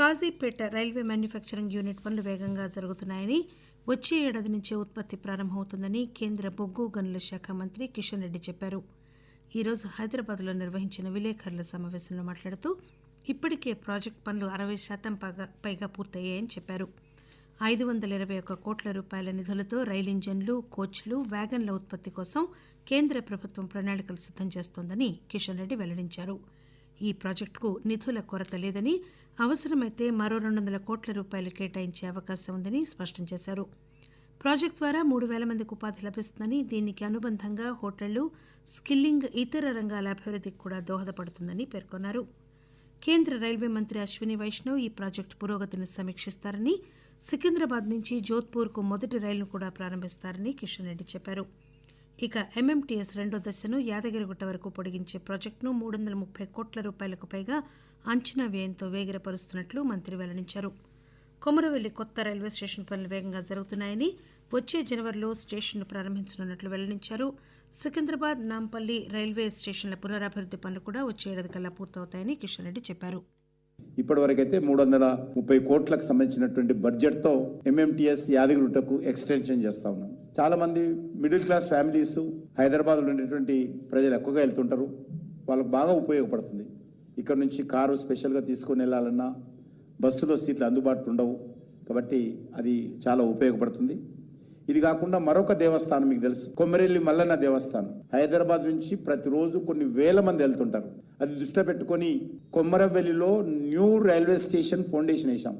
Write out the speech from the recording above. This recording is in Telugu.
కాజీపేట రైల్వే మ్యానుఫ్యాక్చరింగ్ యూనిట్ పనులు వేగంగా జరుగుతున్నాయని వచ్చే ఏడాది నుంచే ఉత్పత్తి ప్రారంభమవుతుందని కేంద్ర బొగ్గు గనుల శాఖ మంత్రి కిషన్ రెడ్డి చెప్పారు. ఈరోజు హైదరాబాద్లో నిర్వహించిన విలేకరుల సమావేశంలో మాట్లాడుతూ ఇప్పటికే ప్రాజెక్టు పనులు అరవై శాతం పైగా పైగా పూర్తయ్యాయని చెప్పారు. ఐదు వందల ఇరవై ఒక్క కోట్ల రూపాయల నిధులతో రైలు ఇంజన్లు కోచ్లు వ్యాగన్ల ఉత్పత్తి కోసం కేంద్ర ప్రభుత్వం ప్రణాళికలు సిద్దం చేస్తోందని కిషన్ రెడ్డి వెల్లడించారు. ఈ ప్రాజెక్టుకు నిధుల కొరత లేదని అవసరమైతే మరో రెండు వందల కోట్ల రూపాయలు కేటాయించే అవకాశం ఉందని స్పష్టం చేశారు. ప్రాజెక్టు ద్వారా మూడు వేల మందికి ఉపాధి లభిస్తుందని దీనికి అనుబంధంగా హోటళ్ళు స్కిల్లింగ్ ఇతర రంగాల అభివృద్ధికి కూడా దోహదపడుతుందని పేర్కొన్నారు. కేంద్ర రైల్వే మంత్రి అశ్విని వైష్ణవ్ ఈ ప్రాజెక్టు పురోగతిని సమీక్షిస్తారని సికింద్రాబాద్ నుంచి జోధ్పూర్కు మొదటి రైలును కూడా ప్రారంభిస్తారని కిషన్ రెడ్డి చెప్పారు. ఇక ఎంఎంటీఎస్ రెండో దశను యాదగిరిగుట్ట వరకు పొడిగించే ప్రాజెక్టును మూడు వందల ముప్పై కోట్ల రూపాయలకు పైగా అంచనా వ్యయంతో వేగిరపరుస్తున్నట్లు మంత్రి వెల్లడించారు. కొమరవెల్లి కొత్త రైల్వే స్టేషన్ పనులు వేగంగా జరుగుతున్నాయని వచ్చే జనవరిలో స్టేషన్ను ప్రారంభించనున్నట్లు వెల్లడించారు. సికింద్రాబాద్ నాంపల్లి రైల్వే స్టేషన్ల పునరాభివృద్ది పనులు కూడా వచ్చే ఏడాది కల్లా పూర్తవుతాయని కిషన్ రెడ్డి చెప్పారు. ఇప్పటివరకైతే మూడు వందల ముప్పై కోట్లకు సంబంధించినటువంటి బడ్జెట్తో ఎంఎంటీఎస్ యాదగిరిగుట్టకు ఎక్స్టెన్షన్ చేస్తా ఉన్నాం. చాలా మంది మిడిల్ క్లాస్ ఫ్యామిలీస్ హైదరాబాద్లో ఉండేటువంటి ప్రజలు ఎక్కువగా వెళ్తుంటారు. వాళ్ళకు బాగా ఉపయోగపడుతుంది. ఇక్కడ నుంచి కారు స్పెషల్గా తీసుకొని వెళ్ళాలన్నా బస్సులో సీట్లు అందుబాటులో ఉండవు. కాబట్టి అది చాలా ఉపయోగపడుతుంది. ఇది కాకుండా మరొక దేవస్థానం మీకు తెలుసు. కొమ్మరెల్లి మల్లన్న దేవస్థానం. హైదరాబాద్ నుంచి ప్రతిరోజు కొన్ని వేల మంది వెళ్తుంటారు. అది దృష్టిలో పెట్టుకొని కొమ్మరవెల్లిలో న్యూ రైల్వే స్టేషన్ ఫౌండేషన్ వేశాం.